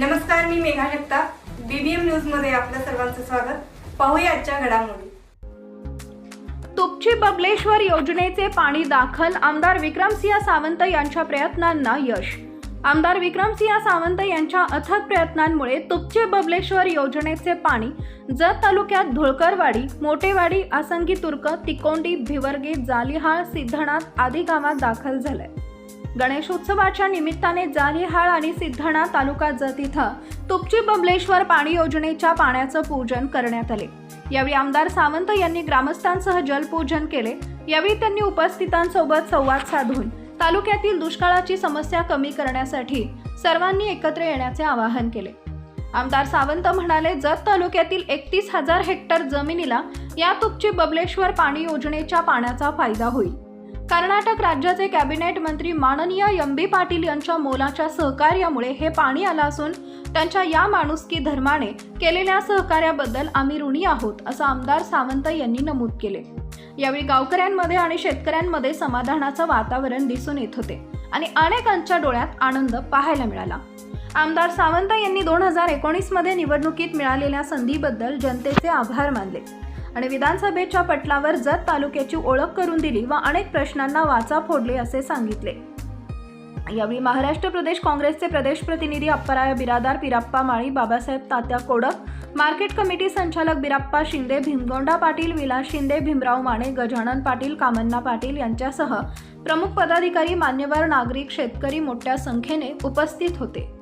नमस्कार मी मेघा जगताप. बीबीएम न्यूजमध्ये आपलं सर्वांचं स्वागत. पाहूया आजच्या घडामोडी. तुपची बबलेश्वर योजनेचे पाणी दाखल आमदार विक्रमसिंह सावंत यांच्या प्रयत्नांना यश. आमदार विक्रमसिंह सावंत यांच्या अथक प्रयत्नांमुळे तुपचे बबलेश्वर योजनेचे पाणी जत तालुक्यात धुळकरवाडी मोठेवाडी आसंगी तुर्क तिकोंडी भिवर्गे जालिहाळ सिद्धनाथ आदी गावात दाखल झालंय. गणेशोत्सवाच्या निमित्ताने जालिहाळ आणि सिद्धणा तालुका जत इथं तुपची बबलेश्वर पाणी योजनेच्या पाण्याचं पूजन करण्यात आले. यावेळी आमदार सावंत यांनी ग्रामस्थांसह जलपूजन केले. यावेळी त्यांनी उपस्थितांसोबत संवाद साधून तालुक्यातील दुष्काळाची समस्या कमी करण्यासाठी सर्वांनी एकत्र येण्याचे आवाहन केले. आमदार सावंत म्हणाले जत तालुक्यातील एकतीस हजार हेक्टर जमिनीला या तुपची बबलेश्वर पाणी योजनेच्या पाण्याचा फायदा होईल. कर्नाटक राज्याचे कॅबिनेट मंत्री माननीय यंबी पाटील यांच्या मोलाच्या सहकार्यामुळे हे पाणी आलं असून त्यांच्या या माणुसकी धर्माने केलेल्या सहकार्याबद्दल आम्ही ऋणी आहोत असं आमदार सावंत यांनी नमूद केले. यावेळी गावकऱ्यांमध्ये आणि शेतकऱ्यांमध्ये समाधानाचं वातावरण दिसून येत होते आणि अनेकांच्या डोळ्यात आनंद पाहायला मिळाला. आमदार सावंत यांनी दोन हजार एकोणीसमध्ये निवडणुकीत मिळालेल्या संधीबद्दल जनतेचे आभार मानले. आणि विधानसभेच्या पटलावर जत तालुक्याची ओळख करून दिली व अनेक प्रश्नांना वाचा फोडले असे सांगितले. यावेळी महाराष्ट्र प्रदेश काँग्रेसचे प्रदेश प्रतिनिधी अप्पराय बिरादार पिराप्पा माळी बाबासाहेब तात्या कोडक मार्केट कमिटी संचालक बिराप्पा शिंदे भीमगोंडा पाटील विलास शिंदे भीमराव माने गजानन पाटील कामन्ना पाटील यांच्यासह प्रमुख पदाधिकारी मान्यवर नागरिक शेतकरी मोठ्या संख्येने उपस्थित होते.